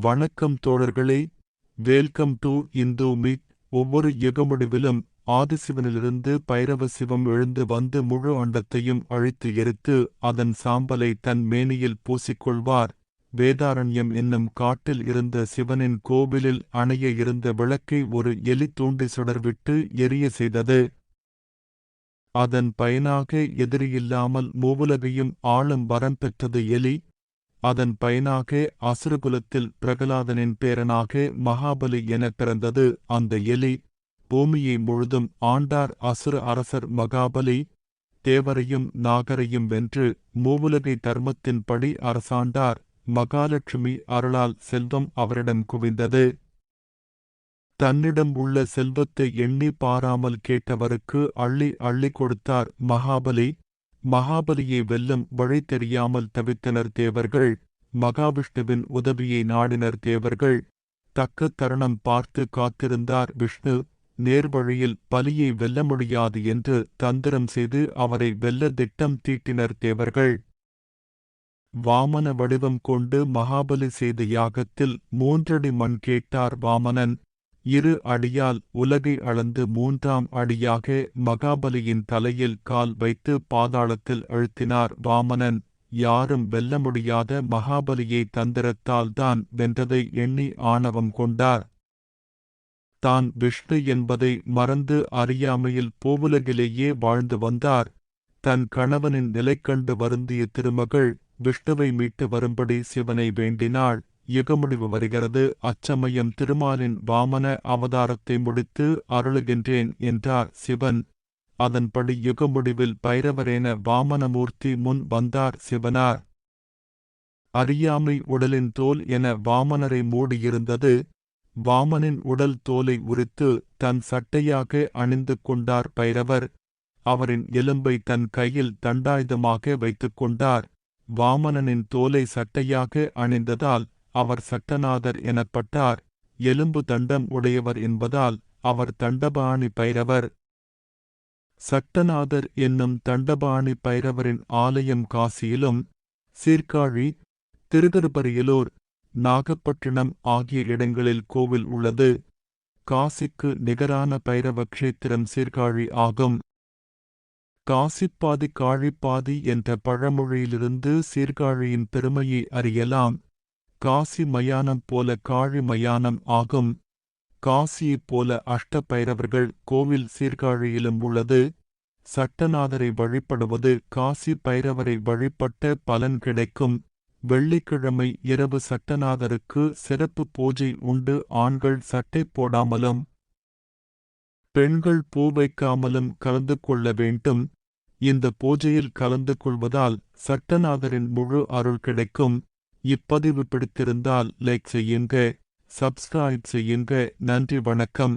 வணக்கம் தோழர்களே. Welcome to Hindu meet ஒவ்வொரு யுகமுடிவிலும் ஆதிசிவனிலிருந்து பைரவ சிவம் எழுந்து வந்து முழு அண்டத்தையும் அழித்து எரித்து அதன் சாம்பலை தன் மேனியில் பூசிக்கொள்வார். வேதாரண்யம் என்னும் காட்டில் இருந்த சிவனின் கோவிலில் அணைய இருந்த விளக்கை ஒரு எலி தூண்டி சுடர்விட்டு எரிய செய்தது. அதன் பயனாக எதிரியில்லாமல் மூவுலகையும் ஆளும் வரம் பெற்றது எலி அதன் பயனாக அசுரகுலத்தில் பிரகலாதனின் பேரனாக மகாபலி எனப் பிறந்தது. அந்த எலி பூமியை முழுதும் ஆண்டார். அசுர அரசர் மகாபலி தேவரையும் நாகரையும் வென்று மூவுலகை தர்மத்தின்படி அரசாண்டார். மகாலட்சுமி அருளால் செல்வம் அவரிடம் குவிந்தது. தன்னிடம் உள்ள செல்வத்தை எண்ணி பாராமல் கேட்டவருக்கு அள்ளி அள்ளி கொடுத்தார் மகாபலி. மகாபலியை வெல்லும் வழி தெரியாமல் தவித்தனர் தேவர்கள். மகாவிஷ்ணுவின் உதவியை நாடினர் தேவர்கள். தக்க தருணம் பார்த்து காத்திருந்தார் விஷ்ணு. நேர்வழியில் பலியை வெல்ல முடியாது என்று தந்திரம் செய்து அவரை வெல்ல திட்டம் தீட்டினர் தேவர்கள். வாமன வடிவம் கொண்டு மகாபலி செய்த யாகத்தில் மூன்றடி மண் கேட்டார் வாமனன். இரு அடியால் உலகை அளந்து மூன்றாம் அடியாக மகாபலியின் தலையில் கால் வைத்து பாதாளத்தில் அழுத்தினார் வாமனன் யாரும் வெல்ல முடியாத மகாபலியை தந்திரத்தால் தான் வென்றதை எண்ணி ஆணவம் கொண்டார். தான் விஷ்ணு என்பதை மறந்து அறியாமையில் பூவுலகிலேயே வாழ்ந்து வந்தார். தன் கணவனின் நிலை கண்டு வருந்திய திருமகள் விஷ்ணுவை மீட்டு வரும்படி சிவனை வேண்டினாள். யுகமுடிவு வருகிறது. அச்சமயம் திருமாலின் வாமன அவதாரத்தை முடித்து அருளுகின்றேன் என்றார் சிவன். அதன்படி யுகமுடிவில் பைரவரேன வாமனமூர்த்தி முன் வந்தார் சிவனார். அறியாமை உடலின் தோல் என வாமனரை மூடியிருந்தது. வாமனின் உடல் தோலை உரித்து தன் சட்டையாக அணிந்து கொண்டார் பைரவர். அவரின் எலும்பை தன் கையில் தண்டாயுதமாக வைத்துக் கொண்டார். வாமனனின் தோலை சட்டையாக அணிந்ததால் அவர் சட்டநாதர் எனப்பட்டார். எலும்பு தண்டம் உடையவர் என்பதால் அவர் தண்டபாணி பைரவர். சட்டநாதர் என்னும் தண்டபாணி பைரவரின் ஆலயம் காசியிலும் சீர்காழி திருகருபரியலூர் நாகப்பட்டினம் ஆகிய இடங்களில் கோவில் உள்ளது. காசிக்கு நிகரான பைரவ கஷேத்திரம் சீர்காழி ஆகும். காசிப்பாதி காழிப்பாதி என்ற பழமொழியிலிருந்து சீர்காழியின் பெருமையை அறியலாம். காசி மயானம் போல காழி மயானம் ஆகும். காசியைப் போல அஷ்ட பைரவர்கள் கோவில் சீர்காழியிலும் உள்ளது. சட்டநாதரை வழிபடுவது காசி பைரவரை வழிபட்ட பலன் கிடைக்கும். வெள்ளிக்கிழமை இரவு சட்டநாதருக்கு சிறப்பு பூஜை உண்டு. ஆண்கள் சட்டை போடாமலும் பெண்கள் பூ வைக்காமலும் கலந்து கொள்ள வேண்டும். இந்த பூஜையில் கலந்து கொள்வதால் சட்டநாதரின் முழு அருள் கிடைக்கும். இப்பதிவு பிடித்திருந்தால் லைக் செய்யுங்க சப்ஸ்கிரைப் செய்யுங்க நன்றி வணக்கம்.